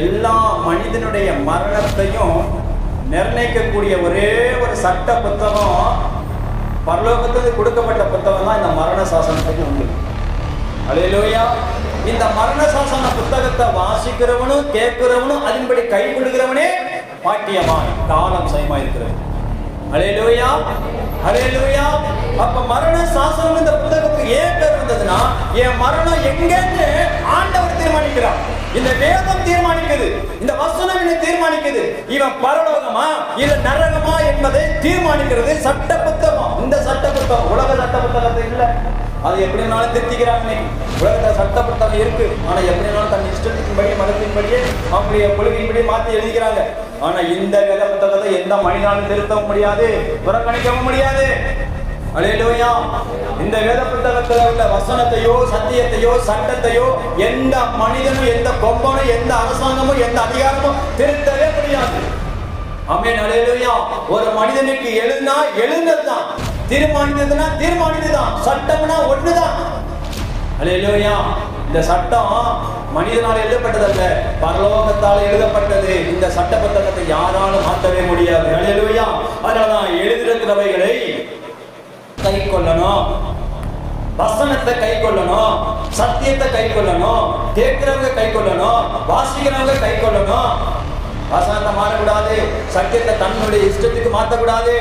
எல்லா மனிதனுடைய மரணத்தையும் நிர்ணயிக்கக்கூடிய ஒரே ஒரு சட்ட புத்தகம் பரலோகத்துக்கு கொடுக்கப்பட்ட புத்தகம் தான் இந்த மரண சாசனத்துக்கு உண்டு. அலையிலோயா. இந்த மரண சாசன புத்தகத்தை வாசிக்கிறவனும் கேட்கிறவனும் அதன்படி கைவிடுகிறவனே பாக்கியமான் காலம் சயமா இருக்கிறது அலையிலோயா. அலையிலோயா. அப்ப மரண சாசனம் இந்த புத்தகத்துக்கு ஏன் பேர் வந்ததுன்னா என் மரணம் எங்கேன்னு ஆண்டவர் தீர்மானிக்கிறான் இந்த வேதம் தீர்மானிக்குது. இந்த வசனம் என்ன தீர்மானிக்குது. இவன் பரலோகமா இல்ல நரகமா என்பதை தீர்மானிக்கிறது சட்ட புத்தகம் இந்த சட்ட புத்தகம் உலக சட்ட புத்தகத்தை இல்ல. அது எப்படினாலும் திருத்திக்கிறாங்க. உலகத்தில் சட்ட புத்தகம் இருக்கு. ஆனா எப்படினாலும் தன் இஷ்டத்தின்படி மதத்தின்படியே அவங்களுடைய கொள்கையின்படி மாத்தி எழுதிக்கிறாங்க. ஆனா இந்த வேத புத்தகத்தை எந்த மனிதனாலும் திருத்தவும் முடியாது புறக்கணிக்கவும் முடியாது. அலையிலோயா. இந்த வேத புத்தகத்துல உள்ள வசனத்தையோ சத்தியத்தையோ சட்டத்தையோ எந்த மனிதனும் எந்த கொம்பனும் எந்த அரசாங்கமும் எந்த அதிகாரமும் திருத்தவே முடியாது. அமேன் அலையிலோயா. ஒரு மனிதனுக்கு எழுந்தா எழுந்ததுதான். தீர்மானித்ததுனா தீர்மானித்ததுதான். சட்டம்னா ஒண்ணுதான். அலையிலோயா. இந்த சட்டம் மனிதனால் எழுதப்பட்டதல்ல. பரலோகத்தால் எழுதப்பட்டது. இந்த சட்ட புத்தகத்தை யாராலும் மாற்றவே முடியாது. அலையலூயா. அதனாலதான் எழுதியிருக்கிறவைகளை கை கொள்ளணும் வசனத்தை கை கொள்ளணும் சத்தியத்தை கை கொள்ளணும் கேட்கிறவங்க கை கொள்ளணும் வாசிக்கிறவங்க கை கொள்ளணும் வசனத்தை மாறக்கூடாது சத்தியத்தை தன்னுடைய இஷ்டத்துக்கு மாற்றக்கூடாது